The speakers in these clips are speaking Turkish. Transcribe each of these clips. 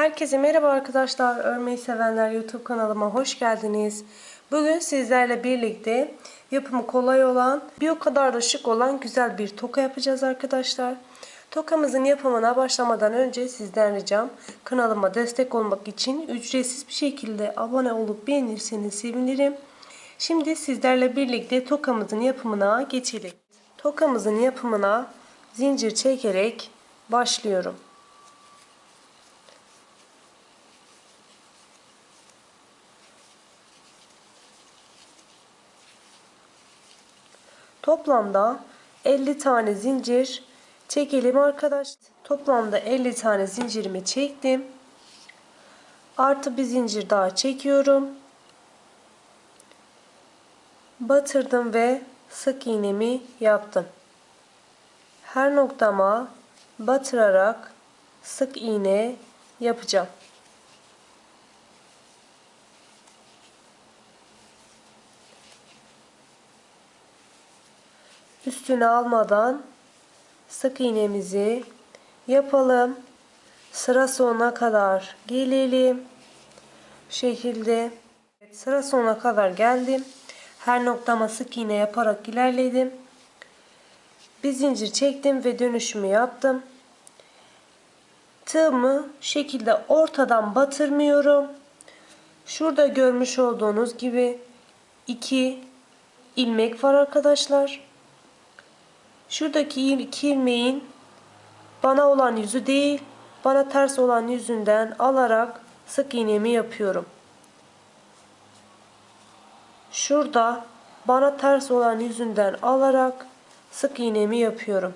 Herkese merhaba arkadaşlar. Örmeyi sevenler YouTube kanalıma hoş geldiniz. Bugün sizlerle birlikte yapımı kolay olan, bir o kadar da şık olan güzel bir toka yapacağız arkadaşlar. Tokamızın yapımına başlamadan önce sizden ricam kanalıma destek olmak için ücretsiz bir şekilde abone olup beğenirseniz sevinirim. Şimdi sizlerle birlikte tokamızın yapımına geçelim. Tokamızın yapımına zincir çekerek başlıyorum. Toplamda 50 tane zincir çekelim arkadaşlar. Toplamda 50 tane zincirimi çektim. Artı bir zincir daha çekiyorum. Batırdım ve sık iğnemi yaptım. Her noktama batırarak sık iğne yapacağım. Üstüne almadan sık iğnemizi yapalım. Sıra sonuna kadar gelelim. Bu şekilde sıra sonuna kadar geldim. Her noktama sık iğne yaparak ilerledim. Bir zincir çektim ve dönüşümü yaptım. Tığımı şekilde ortadan batırmıyorum. Şurada görmüş olduğunuz gibi iki ilmek var arkadaşlar. Şuradaki iki ilmeğin bana olan yüzü değil, bana ters olan yüzünden alarak sık iğnemi yapıyorum. Şurada bana ters olan yüzünden alarak sık iğnemi yapıyorum.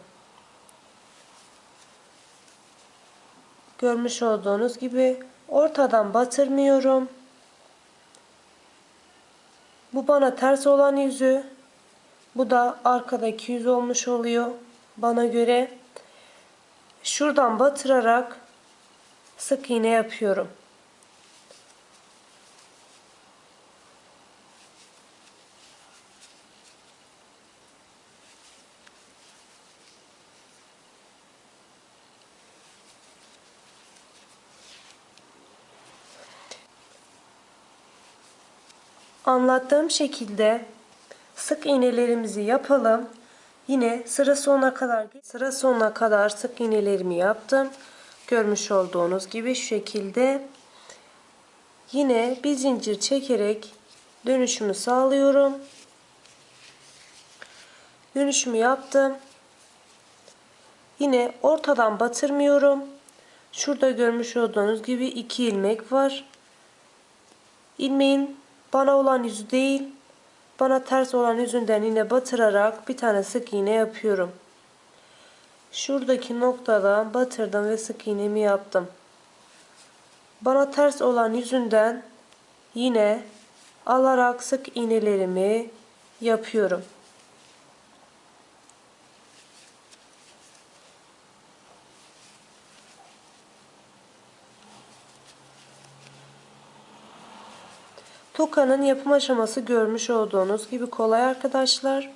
Görmüş olduğunuz gibi ortadan batırmıyorum. Bu bana ters olan yüzü, bu da arkadaki yüz olmuş oluyor bana göre. Şuradan batırarak sık iğne yapıyorum. Anlattığım şekilde sık iğnelerimizi yapalım. Yine sıra sonuna kadar sıra sonuna kadar sık iğnelerimi yaptım. Görmüş olduğunuz gibi şu şekilde yine bir zincir çekerek dönüşümü sağlıyorum. Dönüşümü yaptım. Yine ortadan batırmıyorum. Şurada görmüş olduğunuz gibi iki ilmek var. İlmeğin bana olan yüzü değil, bana ters olan yüzünden yine batırarak bir tane sık iğne yapıyorum. Şuradaki noktada batırdım ve sık iğnemi yaptım. Bana ters olan yüzünden yine alarak sık iğnelerimi yapıyorum. Toka'nın yapım aşaması görmüş olduğunuz gibi kolay arkadaşlar.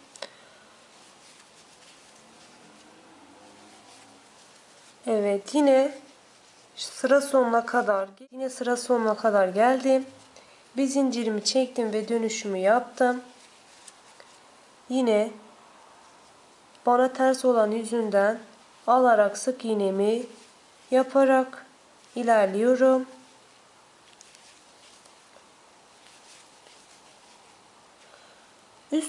Evet yine sıra sonuna kadar yine sıra sonuna kadar geldim. Bir zincirimi çektim ve dönüşümü yaptım. Yine bana ters olan yüzünden alarak sık iğnemi yaparak ilerliyorum.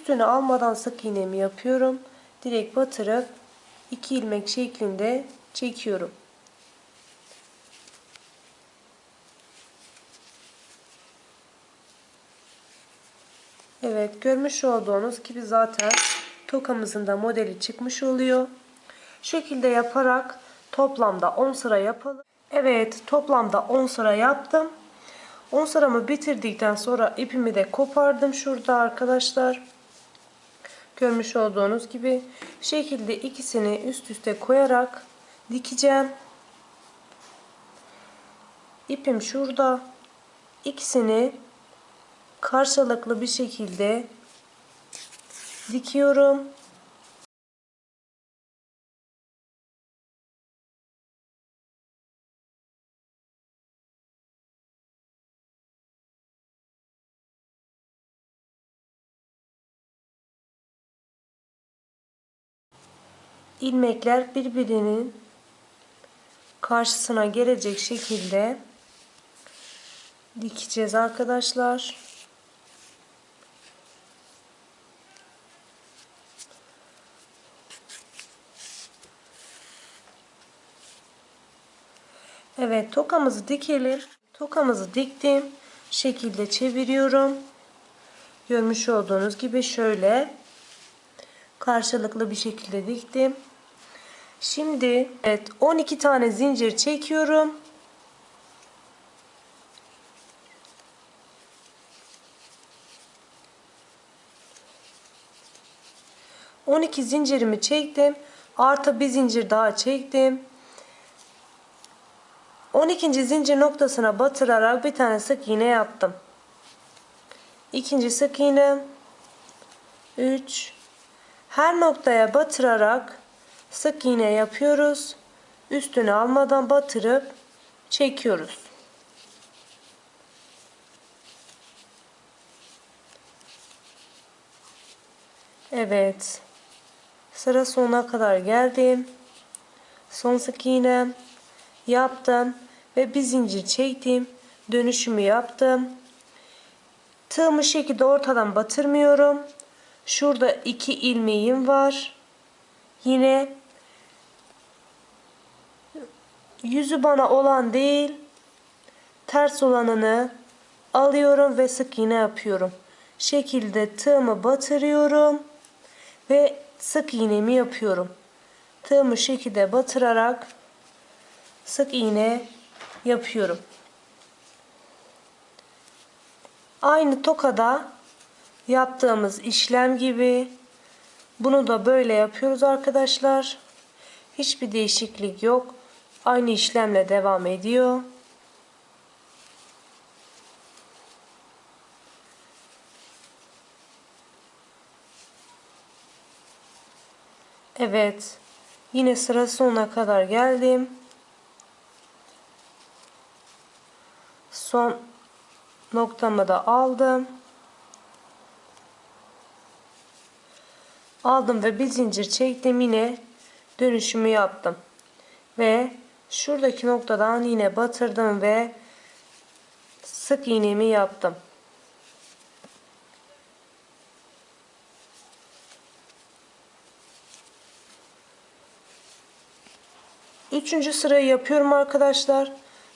Üstüne almadan sık iğnemi yapıyorum. Direkt batırıp iki ilmek şeklinde çekiyorum. Evet görmüş olduğunuz gibi zaten tokamızın da modeli çıkmış oluyor. Şekilde yaparak toplamda 10 sıra yapalım. Evet toplamda 10 sıra yaptım. 10 sıramı bitirdikten sonra ipimi de kopardım şurada arkadaşlar. Görmüş olduğunuz gibi şekilde ikisini üst üste koyarak dikeceğim. İpim şurada. İkisini karşılıklı bir şekilde dikiyorum. İlmekler birbirinin karşısına gelecek şekilde dikeceğiz arkadaşlar. Evet tokamızı dikelim. Tokamızı diktim. Şekilde çeviriyorum. Görmüş olduğunuz gibi şöyle karşılıklı bir şekilde diktim. Şimdi evet 12 tane zincir çekiyorum. On iki zincirimi çektim. Artı bir zincir daha çektim. 12. zincir noktasına batırarak bir tane sık iğne yaptım. İkinci sık iğne 3 her noktaya batırarak sık iğne yapıyoruz. Üstüne almadan batırıp çekiyoruz. Evet. Sıra sonuna kadar geldim. Son sık iğnem yaptım ve bir zincir çektim. Dönüşümü yaptım. Tığımı şekilde ortadan batırmıyorum. Şurada iki ilmeğim var. Yine yüzü bana olan değil ters olanını alıyorum ve sık iğne yapıyorum. Şekilde tığımı batırıyorum ve sık iğnemi yapıyorum. Tığımı şekilde batırarak sık iğne yapıyorum. Aynı tokada yaptığımız işlem gibi bunu da böyle yapıyoruz arkadaşlar. Hiçbir değişiklik yok. Aynı işlemle devam ediyor. Evet. Yine sıra sonuna kadar geldim. Son noktamı da aldım. Aldım ve bir zincir çektim yine dönüşümü yaptım. Ve şuradaki noktadan yine batırdım ve sık iğnemi yaptım. Üçüncü sırayı yapıyorum arkadaşlar.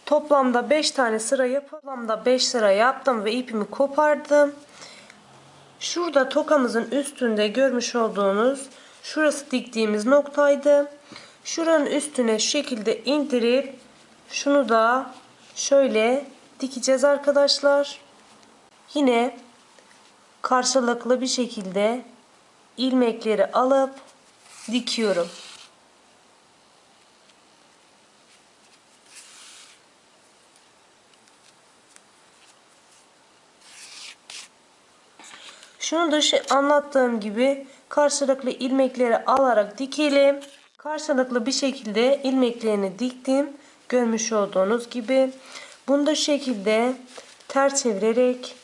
Toplamda 5 tane sıra yap. Toplamda 5 sıra yaptım ve ipimi kopardım. Şurada tokamızın üstünde görmüş olduğunuz şurası diktiğimiz noktaydı. Şuranın üstüne şu şekilde indirip şunu da şöyle dikeceğiz arkadaşlar. Yine karşılıklı bir şekilde ilmekleri alıp dikiyorum. Şunu da şey anlattığım gibi karşılıklı ilmekleri alarak dikelim. Karşılıklı bir şekilde ilmeklerini diktim. Görmüş olduğunuz gibi. Bunu da şekilde ters çevirerek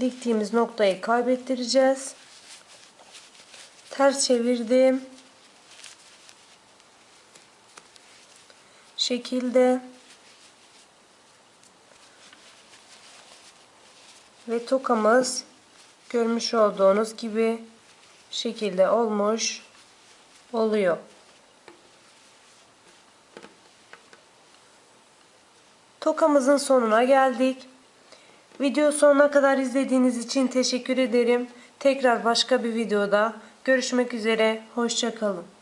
diktiğimiz noktayı kaybettireceğiz. Ters çevirdim. Şekilde Ve tokamız görmüş olduğunuz gibi şekilde olmuş oluyor. Tokamızın sonuna geldik. Video sonuna kadar izlediğiniz için teşekkür ederim. Tekrar başka bir videoda görüşmek üzere. Hoşçakalın.